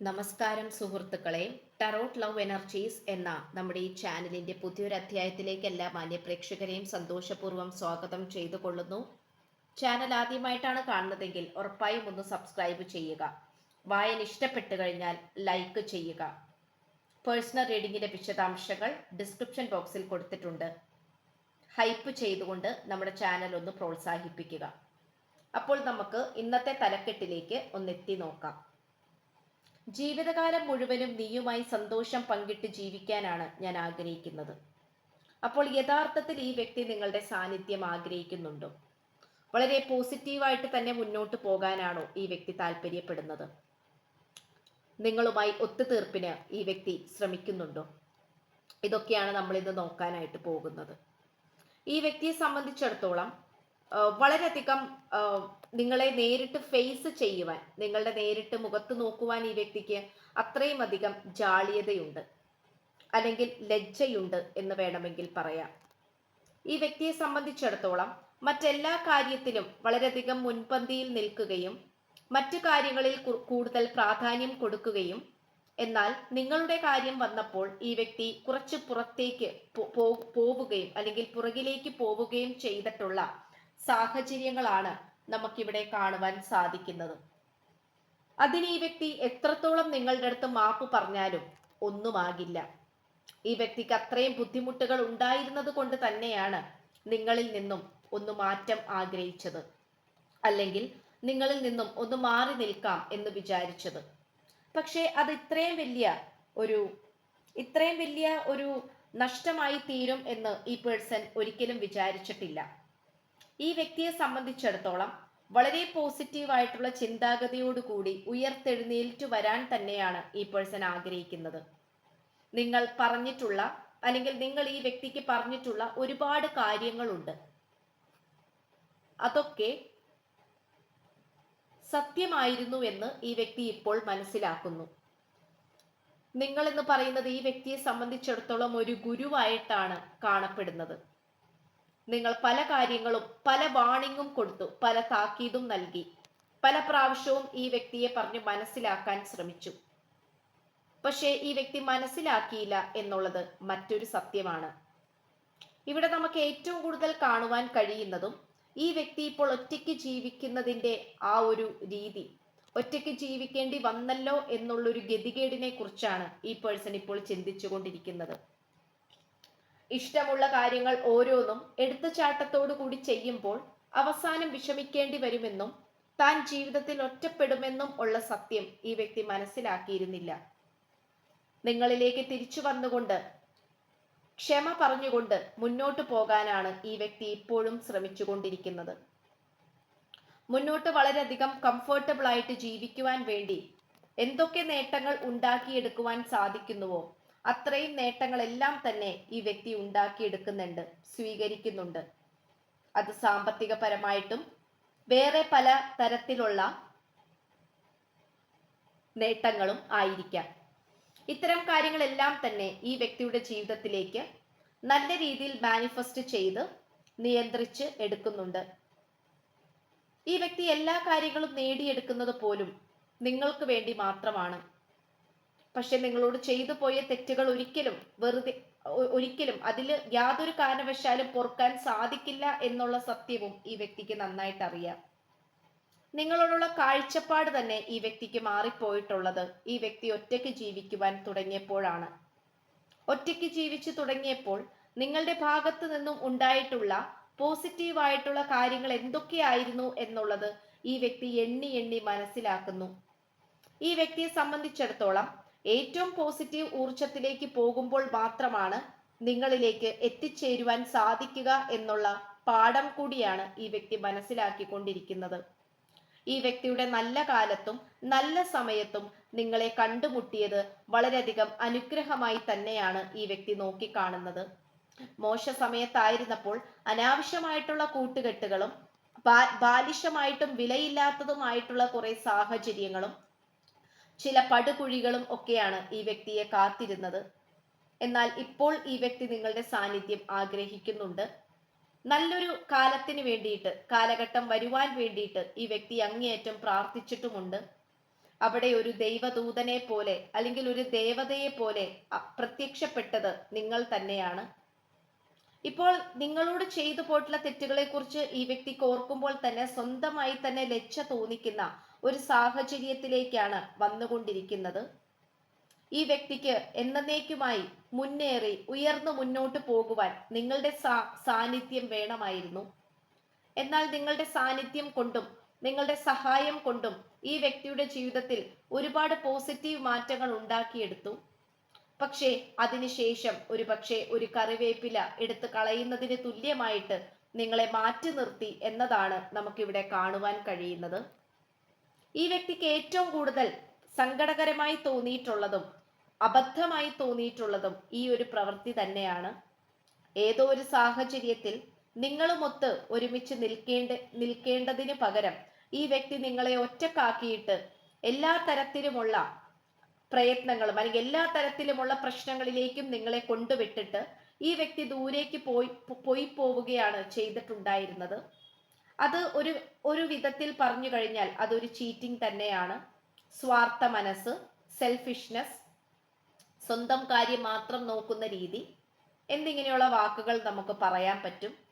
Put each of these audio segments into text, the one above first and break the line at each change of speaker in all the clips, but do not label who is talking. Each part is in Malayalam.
നമസ്കാരം സുഹൃത്തുക്കളെ. ടറോട്ട് ലവ് എനർജീസ് എന്ന നമ്മുടെ ഈ ചാനലിന്റെ പുതിയൊരു അധ്യായത്തിലേക്ക് എല്ലാ മാന്യ പ്രേക്ഷകരെയും സന്തോഷപൂർവം സ്വാഗതം ചെയ്തു കൊള്ളുന്നു ചാനൽ ആദ്യമായിട്ടാണ് കാണുന്നതെങ്കിൽ ഉറപ്പായും ഒന്ന് സബ്സ്ക്രൈബ് ചെയ്യുക. വായന ഇഷ്ടപ്പെട്ടു കഴിഞ്ഞാൽ ലൈക്ക് ചെയ്യുക. പേഴ്സണൽ റീഡിങ്ങിന്റെ വിശദാംശങ്ങൾ ഡിസ്ക്രിപ്ഷൻ ബോക്സിൽ കൊടുത്തിട്ടുണ്ട്. ഹൈപ്പ് ചെയ്തുകൊണ്ട് നമ്മുടെ ചാനൽ ഒന്ന് പ്രോത്സാഹിപ്പിക്കുക. അപ്പോൾ നമുക്ക് ഇന്നത്തെ തലക്കെട്ടിലേക്ക് ഒന്ന് എത്തി നോക്കാം. ജീവിതകാലം മുഴുവനും നീയുമായി സന്തോഷം പങ്കിട്ട് ജീവിക്കാനാണ് ഞാൻ ആഗ്രഹിക്കുന്നത്. അപ്പോൾ യഥാർത്ഥത്തിൽ ഈ വ്യക്തി നിങ്ങളുടെ സാന്നിധ്യം ആഗ്രഹിക്കുന്നുണ്ടോ? വളരെ പോസിറ്റീവായിട്ട് തന്നെ മുന്നോട്ട് പോകാനാണോ ഈ വ്യക്തി താല്പര്യപ്പെടുന്നത്? നിങ്ങളുമായി ഒത്തുതീർപ്പിന് ഈ വ്യക്തി ശ്രമിക്കുന്നുണ്ടോ? ഇതൊക്കെയാണ് നമ്മൾ ഇന്ന് നോക്കാനായിട്ട് പോകുന്നത്. ഈ വ്യക്തിയെ സംബന്ധിച്ചിടത്തോളം വളരെയധികം നിങ്ങളെ നേരിട്ട് ഫേസ് ചെയ്യുവാൻ നിങ്ങളുടെ നേരിട്ട് മുഖത്ത് നോക്കുവാൻ ഈ വ്യക്തിക്ക് അത്രയും അധികം ജാളിയതയുണ്ട്. അല്ലെങ്കിൽ ലജ്ജയുണ്ട് എന്ന് വേണമെങ്കിൽ പറയാം. ഈ വ്യക്തിയെ സംബന്ധിച്ചിടത്തോളം മറ്റെല്ലാ കാര്യത്തിലും വളരെയധികം മുൻപന്തിയിൽ നിൽക്കുകയും മറ്റു കാര്യങ്ങളിൽ കൂടുതൽ പ്രാധാന്യം കൊടുക്കുകയും എന്നാൽ നിങ്ങളുടെ കാര്യം വന്നപ്പോൾ ഈ വ്യക്തി കുറച്ച് പുറത്തേക്ക് പോവുകയും അല്ലെങ്കിൽ പുറകിലേക്ക് പോവുകയും ചെയ്തിട്ടുള്ള സാഹചര്യങ്ങളാണ് നമുക്കിവിടെ കാണുവാൻ സാധിക്കുന്നത്. അതിന് ഈ വ്യക്തി എത്രത്തോളം നിങ്ങളുടെ അടുത്ത് മാപ്പ് പറഞ്ഞാലും ഒന്നുമാകില്ല. ഈ വ്യക്തിക്ക് അത്രയും ബുദ്ധിമുട്ടുകൾ ഉണ്ടായിരുന്നത് കൊണ്ട് തന്നെയാണ് നിങ്ങളിൽ നിന്നും ഒന്ന് മാറ്റം ആഗ്രഹിച്ചത്. അല്ലെങ്കിൽ നിങ്ങളിൽ നിന്നും ഒന്ന് മാറി നിൽക്കാം എന്ന് വിചാരിച്ചത്. പക്ഷേ അത് ഇത്രയും വലിയ ഒരു ഇത്രയും വലിയ ഒരു നഷ്ടമായി തീരും എന്ന് ഈ പേഴ്സൺ ഒരിക്കലും വിചാരിച്ചിട്ടില്ല. ഈ വ്യക്തിയെ സംബന്ധിച്ചിടത്തോളം വളരെ പോസിറ്റീവ് ആയിട്ടുള്ള ചിന്താഗതിയോടുകൂടി ഉയർത്തെഴുന്നേൽറ്റു വരാൻ തന്നെയാണ് ഈ പേഴ്സൺ ആഗ്രഹിക്കുന്നത്. നിങ്ങൾ പറഞ്ഞിട്ടുള്ള അല്ലെങ്കിൽ നിങ്ങൾ ഈ വ്യക്തിക്ക് പറഞ്ഞിട്ടുള്ള ഒരുപാട് കാര്യങ്ങളുണ്ട്. അതൊക്കെ സത്യമായിരുന്നു എന്ന് ഈ വ്യക്തി ഇപ്പോൾ മനസ്സിലാക്കുന്നു. നിങ്ങൾ എന്ന് പറയുന്നത് ഈ വ്യക്തിയെ സംബന്ധിച്ചിടത്തോളം ഒരു ഗുരുവായിട്ടാണ് കാണപ്പെടുന്നത്. നിങ്ങൾ പല കാര്യങ്ങളും പല വാണിങ്ങും കൊടുത്തു പല താക്കീതും നൽകി. പല പ്രാവശ്യവും ഈ വ്യക്തിയെ പറഞ്ഞു മനസ്സിലാക്കാൻ ശ്രമിച്ചു. പക്ഷേ ഈ വ്യക്തി മനസ്സിലാക്കിയില്ല എന്നുള്ളത് മറ്റൊരു സത്യമാണ്. ഇവിടെ നമുക്ക് ഏറ്റവും കൂടുതൽ കാണുവാൻ കഴിയുന്നതും ഈ വ്യക്തി ഇപ്പോൾ ഒറ്റയ്ക്ക് ജീവിക്കുന്നതിന്റെ ആ ഒരു രീതി ഒറ്റയ്ക്ക് ജീവിക്കേണ്ടി വന്നല്ലോ എന്നുള്ളൊരു ഗതികേടിനെ കുറിച്ചാണ് ഈ പേഴ്സൺ ഇപ്പോൾ ചിന്തിച്ചുകൊണ്ടിരിക്കുന്നത്. ഇഷ്ടമുള്ള കാര്യങ്ങൾ ഓരോന്നും എടുത്തുചാട്ടത്തോടു കൂടി ചെയ്യുമ്പോൾ അവസാനം വിഷമിക്കേണ്ടി വരുമെന്നും താൻ ജീവിതത്തിൽ ഒറ്റപ്പെടുമെന്നും ഉള്ള സത്യം ഈ വ്യക്തി മനസ്സിലാക്കിയിരുന്നില്ല. നിങ്ങളിലേക്ക് തിരിച്ചു വന്നുകൊണ്ട് ക്ഷമ പറഞ്ഞുകൊണ്ട് മുന്നോട്ട് പോകാനാണ് ഈ വ്യക്തി ഇപ്പോഴും ശ്രമിച്ചുകൊണ്ടിരിക്കുന്നത്. മുന്നോട്ട് വളരെയധികം കംഫർട്ടബിൾ ആയിട്ട് ജീവിക്കുവാൻ വേണ്ടി എന്തൊക്കെ നേട്ടങ്ങൾ ഉണ്ടാക്കിയെടുക്കുവാൻ സാധിക്കുന്നുവോ? അത്രയും നേട്ടങ്ങളെല്ലാം തന്നെ ഈ വ്യക്തി ഉണ്ടാക്കിയെടുക്കുന്നുണ്ട് സ്വീകരിക്കുന്നുണ്ട്. അത് സാമ്പത്തികപരമായിട്ടും വേറെ പല തരത്തിലുള്ള നേട്ടങ്ങളും ആയിരിക്കാം. ഇത്തരം കാര്യങ്ങളെല്ലാം തന്നെ ഈ വ്യക്തിയുടെ ജീവിതത്തിലേക്ക് നല്ല രീതിയിൽ മാനിഫെസ്റ്റ് ചെയ്ത് നിയന്ത്രിച്ച് എടുക്കുന്നുണ്ട്. ഈ വ്യക്തി എല്ലാ കാര്യങ്ങളും നേടിയെടുക്കുന്നത് പോലും നിങ്ങൾക്ക് വേണ്ടി മാത്രമാണ്. പക്ഷെ നിങ്ങളോട് ചെയ്തു പോയ തെറ്റുകൾ ഒരിക്കലും വെറുതെ ഒരിക്കലും അതിൽ യാതൊരു കാരണവശാലും പൊറുക്കാൻ സാധിക്കില്ല എന്നുള്ള സത്യവും ഈ വ്യക്തിക്ക് നന്നായിട്ട് അറിയാം. നിങ്ങളോടുള്ള കാഴ്ചപ്പാട് തന്നെ ഈ വ്യക്തിക്ക് മാറിപ്പോയിട്ടുള്ളത് ഈ വ്യക്തി ഒറ്റയ്ക്ക് ജീവിക്കുവാൻ തുടങ്ങിയപ്പോഴാണ്. ഒറ്റയ്ക്ക് ജീവിച്ചു തുടങ്ങിയപ്പോൾ നിങ്ങളുടെ ഭാഗത്ത് നിന്നും ഉണ്ടായിട്ടുള്ള പോസിറ്റീവ് ആയിട്ടുള്ള കാര്യങ്ങൾ എന്തൊക്കെയായിരുന്നു എന്നുള്ളത് ഈ വ്യക്തി എണ്ണി എണ്ണി മനസ്സിലാക്കുന്നു. ഈ വ്യക്തിയെ സംബന്ധിച്ചിടത്തോളം ഏറ്റവും പോസിറ്റീവ് ഊർജത്തിലേക്ക് പോകുമ്പോൾ മാത്രമാണ് നിങ്ങളിലേക്ക് എത്തിച്ചേരുവാൻ സാധിക്കുക എന്നുള്ള പാഠം കൂടിയാണ് ഈ വ്യക്തി മനസ്സിലാക്കിക്കൊണ്ടിരിക്കുന്നത്. ഈ വ്യക്തിയുടെ നല്ല കാലത്തും നല്ല സമയത്തും നിങ്ങളെ കണ്ടുമുട്ടിയത് വളരെയധികം അനുഗ്രഹമായി തന്നെയാണ് ഈ വ്യക്തി നോക്കിക്കാണുന്നത്. മോശ സമയത്തായിരുന്നപ്പോൾ അനാവശ്യമായിട്ടുള്ള കൂട്ടുകെട്ടുകളും ബാ- ബാലിശമായിട്ടും വിലയില്ലാത്തതുമായിട്ടുള്ള കുറെ സാഹചര്യങ്ങളും ചില പടുകുഴികളും ഒക്കെയാണ് ഈ വ്യക്തിയെ കാത്തിരുന്നത്. എന്നാൽ ഇപ്പോൾ ഈ വ്യക്തി നിങ്ങളുടെ സാന്നിധ്യം ആഗ്രഹിക്കുന്നുണ്ട്. നല്ലൊരു കാലത്തിന് വേണ്ടിയിട്ട് കാലഘട്ടം വരുവാൻ വേണ്ടിയിട്ട് ഈ വ്യക്തി അങ്ങേയറ്റം പ്രാർത്ഥിച്ചിട്ടുമുണ്ട്. അവിടെ ഒരു ദൈവദൂതനെ പോലെ അല്ലെങ്കിൽ ഒരു ദേവതയെ പോലെ പ്രത്യക്ഷപ്പെട്ടത് നിങ്ങൾ തന്നെയാണ്. ഇപ്പോൾ നിങ്ങളോട് ചെയ്തു പോയിട്ടുള്ള തെറ്റുകളെ കുറിച്ച് ഈ വ്യക്തിക്ക് ഓർക്കുമ്പോൾ തന്നെ സ്വന്തമായി തന്നെ ലജ്ജ തോന്നിക്കുന്ന ഒരു സാഹചര്യത്തിലേക്കാണ് വന്നുകൊണ്ടിരിക്കുന്നത്. ഈ വ്യക്തിക്ക് എന്നേക്കുമായി മുന്നേറി ഉയർന്നു മുന്നോട്ട് പോകുവാൻ നിങ്ങളുടെ സാന്നിധ്യം വേണമായിരുന്നു. എന്നാൽ നിങ്ങളുടെ സാന്നിധ്യം കൊണ്ടും നിങ്ങളുടെ സഹായം കൊണ്ടും ഈ വ്യക്തിയുടെ ജീവിതത്തിൽ ഒരുപാട് പോസിറ്റീവ് മാറ്റങ്ങൾ ഉണ്ടാക്കിയെടുത്തു. പക്ഷേ അതിനുശേഷം ഒരു പക്ഷേ ഒരു കറിവേപ്പില എടുത്ത് കളയുന്നതിന് തുല്യമായിട്ട് നിങ്ങളെ മാറ്റി നിർത്തി എന്നതാണ് നമുക്കിവിടെ കാണുവാൻ കഴിയുന്നത്. ഈ വ്യക്തിക്ക് ഏറ്റവും കൂടുതൽ സങ്കടകരമായി തോന്നിയിട്ടുള്ളതും അബദ്ധമായി തോന്നിയിട്ടുള്ളതും ഈ ഒരു പ്രവൃത്തി തന്നെയാണ്. ഏതോ ഒരു സാഹചര്യത്തിൽ നിങ്ങളുമൊത്ത് ഒരുമിച്ച് നിൽക്കേണ്ട നിൽക്കേണ്ടതിന് പകരം ഈ വ്യക്തി നിങ്ങളെ ഒറ്റക്കാക്കിയിട്ട് എല്ലാ തരത്തിലുമുള്ള പ്രയത്നങ്ങളും അല്ലെങ്കിൽ എല്ലാ തരത്തിലുമുള്ള പ്രശ്നങ്ങളിലേക്കും നിങ്ങളെ കൊണ്ടുവിട്ടിട്ട് ഈ വ്യക്തി ദൂരേക്ക് പോയി പോയി പോവുകയാണ് ചെയ്തിട്ടുണ്ടായിരുന്നത്. അത് ഒരു ഒരു വിധത്തിൽ പറഞ്ഞു കഴിഞ്ഞാൽ അതൊരു ചീറ്റിംഗ് തന്നെയാണ്. സ്വാർത്ഥ മനസ്സ് സെൽഫിഷ്നെസ് സ്വന്തം കാര്യം മാത്രം നോക്കുന്ന രീതി എന്നിങ്ങനെയുള്ള വാക്കുകൾ നമുക്ക് പറയാൻ പറ്റും.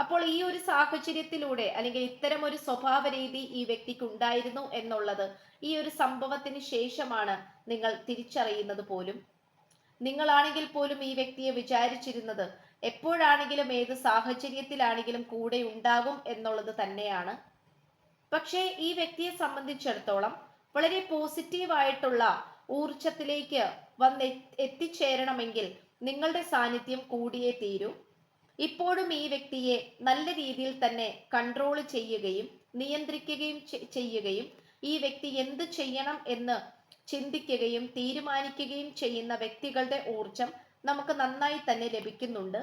അപ്പോൾ ഈ ഒരു സാഹചര്യത്തിലൂടെ അല്ലെങ്കിൽ ഇത്തരം ഒരു സ്വഭാവ രീതി ഈ വ്യക്തിക്ക് ഉണ്ടായിരുന്നു എന്നുള്ളത് ഈ ഒരു സംഭവത്തിന് ശേഷമാണ് നിങ്ങൾ തിരിച്ചറിയുന്നത് പോലും. നിങ്ങളാണെങ്കിൽ പോലും ഈ വ്യക്തിയെ വിചാരിച്ചിരുന്നത് എപ്പോഴാണെങ്കിലും ഏത് സാഹചര്യത്തിലാണെങ്കിലും കൂടെ ഉണ്ടാകും എന്നുള്ളത് തന്നെയാണ്. പക്ഷേ ഈ വ്യക്തിയെ സംബന്ധിച്ചിടത്തോളം വളരെ പോസിറ്റീവായിട്ടുള്ള ഊർജത്തിലേക്ക് വന്ന് എത്തി- എത്തിച്ചേരണമെങ്കിൽ നിങ്ങളുടെ സാന്നിധ്യം കൂടിയേ തീരൂ. ഇപ്പോഴും ഈ വ്യക്തിയെ നല്ല രീതിയിൽ തന്നെ കൺട്രോൾ ചെയ്യുകയും നിയന്ത്രിക്കുകയും ചെയ്യുകയും ഈ വ്യക്തി എന്ത് ചെയ്യണം എന്ന് ചിന്തിക്കുകയും തീരുമാനിക്കുകയും ചെയ്യുന്ന വ്യക്തികളുടെ ഊർജം നമുക്ക് നന്നായി തന്നെ ലഭിക്കുന്നുണ്ട്.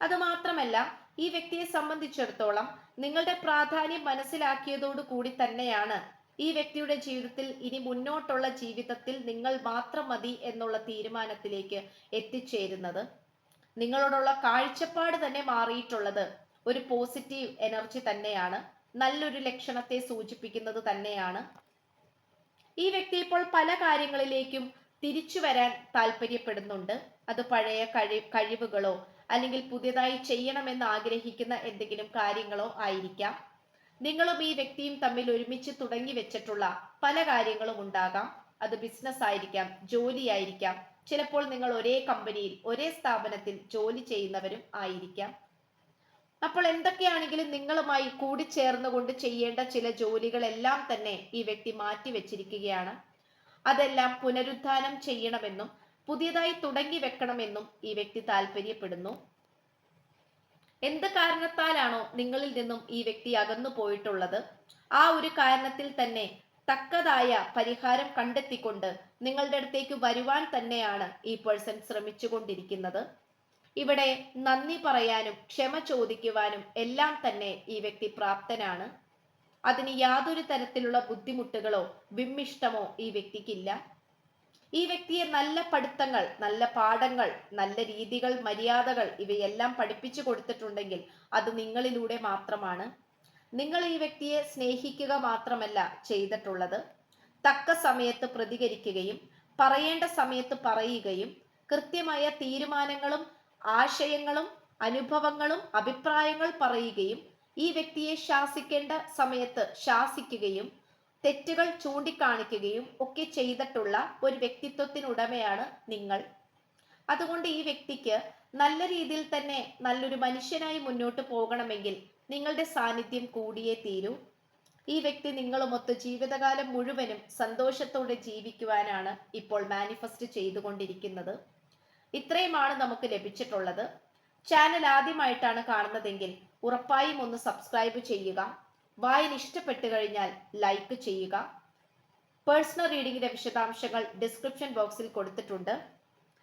അത് മാത്രമല്ല ഈ വ്യക്തിയെ സംബന്ധിച്ചിടത്തോളം നിങ്ങളുടെ പ്രാധാന്യം മനസ്സിലാക്കിയതോടു കൂടി തന്നെയാണ് ഈ വ്യക്തിയുടെ ജീവിതത്തിൽ ഇനി മുന്നോട്ടുള്ള ജീവിതത്തിൽ നിങ്ങൾ മാത്രം മതി എന്നുള്ള തീരുമാനത്തിലേക്ക് എത്തിച്ചേരുന്നത്. നിങ്ങളോടുള്ള കാഴ്ചപ്പാട് തന്നെ മാറിയിട്ടുള്ളത്. ഒരു പോസിറ്റീവ് എനർജി തന്നെയാണ്. നല്ലൊരു ലക്ഷണത്തെ സൂചിപ്പിക്കുന്നത് തന്നെയാണ്. ഈ വ്യക്തി ഇപ്പോൾ പല കാര്യങ്ങളിലേക്കും തിരിച്ചു വരാൻ താല്പര്യപ്പെടുന്നുണ്ട്. അത് പഴയ കഴി കഴിവുകളോ അല്ലെങ്കിൽ പുതിയതായി ചെയ്യണമെന്ന് ആഗ്രഹിക്കുന്ന എന്തെങ്കിലും കാര്യങ്ങളോ ആയിരിക്കാം. നിങ്ങളും ഈ വ്യക്തിയും തമ്മിൽ ഒരുമിച്ച് തുടങ്ങി വെച്ചിട്ടുള്ള പല കാര്യങ്ങളും ഉണ്ടാകാം. അത് ബിസിനസ് ആയിരിക്കാം ജോലി ആയിരിക്കാം ചിലപ്പോൾ നിങ്ങൾ ഒരേ കമ്പനിയിൽ ഒരേ സ്ഥാപനത്തിൽ ജോലി ചെയ്യുന്നവരും ആയിരിക്കാം. അപ്പോൾ എന്തൊക്കെയാണെങ്കിലും നിങ്ങളുമായി കൂടിച്ചേർന്നുകൊണ്ട് ചെയ്യേണ്ട ചില ജോലികളെല്ലാം തന്നെ ഈ വ്യക്തി മാറ്റി വെച്ചിരിക്കുകയാണ്. അതെല്ലാം പുനരുദ്ധാനം ചെയ്യണമെന്നും പുതിയതായി തുടങ്ങി വെക്കണമെന്നും ഈ വ്യക്തി താല്പര്യപ്പെടുന്നു. എന്ത് കാരണത്താലാണോ നിങ്ങളിൽ നിന്നും ഈ വ്യക്തി അകന്നു പോയിട്ടുള്ളത് ആ ഒരു കാരണത്തിൽ തന്നെ തക്കതായ പരിഹാരം കണ്ടെത്തിക്കൊണ്ട് നിങ്ങളുടെ അടുത്തേക്ക് വരുവാൻ തന്നെയാണ് ഈ പേഴ്സൺ ശ്രമിച്ചുകൊണ്ടിരിക്കുന്നത്. ഇവിടെ നന്ദി പറയാനും ക്ഷമ ചോദിക്കുവാനും എല്ലാം തന്നെ ഈ വ്യക്തി പ്രാപ്തനാണ്. അതിന് യാതൊരു തരത്തിലുള്ള ബുദ്ധിമുട്ടുകളോ വിമ്മിഷ്ടമോ ഈ വ്യക്തിക്കില്ല. ഈ വ്യക്തിയെ നല്ല പഠിത്തങ്ങൾ നല്ല പാഠങ്ങൾ നല്ല രീതികൾ മര്യാദകൾ ഇവയെല്ലാം പഠിപ്പിച്ചു കൊടുത്തിട്ടുണ്ടെങ്കിൽ അത് നിങ്ങളിലൂടെ മാത്രമാണ്. നിങ്ങൾ ഈ വ്യക്തിയെ സ്നേഹിക്കുക മാത്രമല്ല ചെയ്തിട്ടുള്ളത്. തക്ക സമയത്ത് പ്രതികരിക്കുകയും പറയേണ്ട സമയത്ത് പറയുകയും കൃത്യമായ തീരുമാനങ്ങളും ആശയങ്ങളും അനുഭവങ്ങളും അഭിപ്രായങ്ങൾ പറയുകയും ഈ വ്യക്തിയെ ശാസിക്കേണ്ട സമയത്ത് ശാസിക്കുകയും തെറ്റുകൾ ചൂണ്ടിക്കാണിക്കുകയും ഒക്കെ ചെയ്തിട്ടുള്ള ഒരു വ്യക്തിത്വത്തിനുടമയാണ് നിങ്ങൾ. അതുകൊണ്ട് ഈ വ്യക്തിക്ക് നല്ല രീതിയിൽ തന്നെ നല്ലൊരു മനുഷ്യനായി മുന്നോട്ട് പോകണമെങ്കിൽ നിങ്ങളുടെ സാന്നിധ്യം കൂടിയേ തീരൂ. ഈ വ്യക്തി നിങ്ങളുമൊത്ത് ജീവിതകാലം മുഴുവനും സന്തോഷത്തോടെ ജീവിക്കുവാനാണ് ഇപ്പോൾ മാനിഫെസ്റ്റ് ചെയ്തുകൊണ്ടിരിക്കുന്നത്. ഇത്രയുമാണ് നമുക്ക് ലഭിച്ചിട്ടുള്ളത്. ചാനൽ ആദ്യമായിട്ടാണ് കാണുന്നതെങ്കിൽ ഉറപ്പായും ഒന്ന് സബ്സ്ക്രൈബ് ചെയ്യുക. വായന ഇഷ്ടപ്പെട്ടു കഴിഞ്ഞാൽ ലൈക്ക് ചെയ്യുക. പേഴ്സണൽ റീഡിംഗിന്റെ വിശദാംശങ്ങൾ ഡിസ്ക്രിപ്ഷൻ ബോക്സിൽ കൊടുത്തിട്ടുണ്ട്.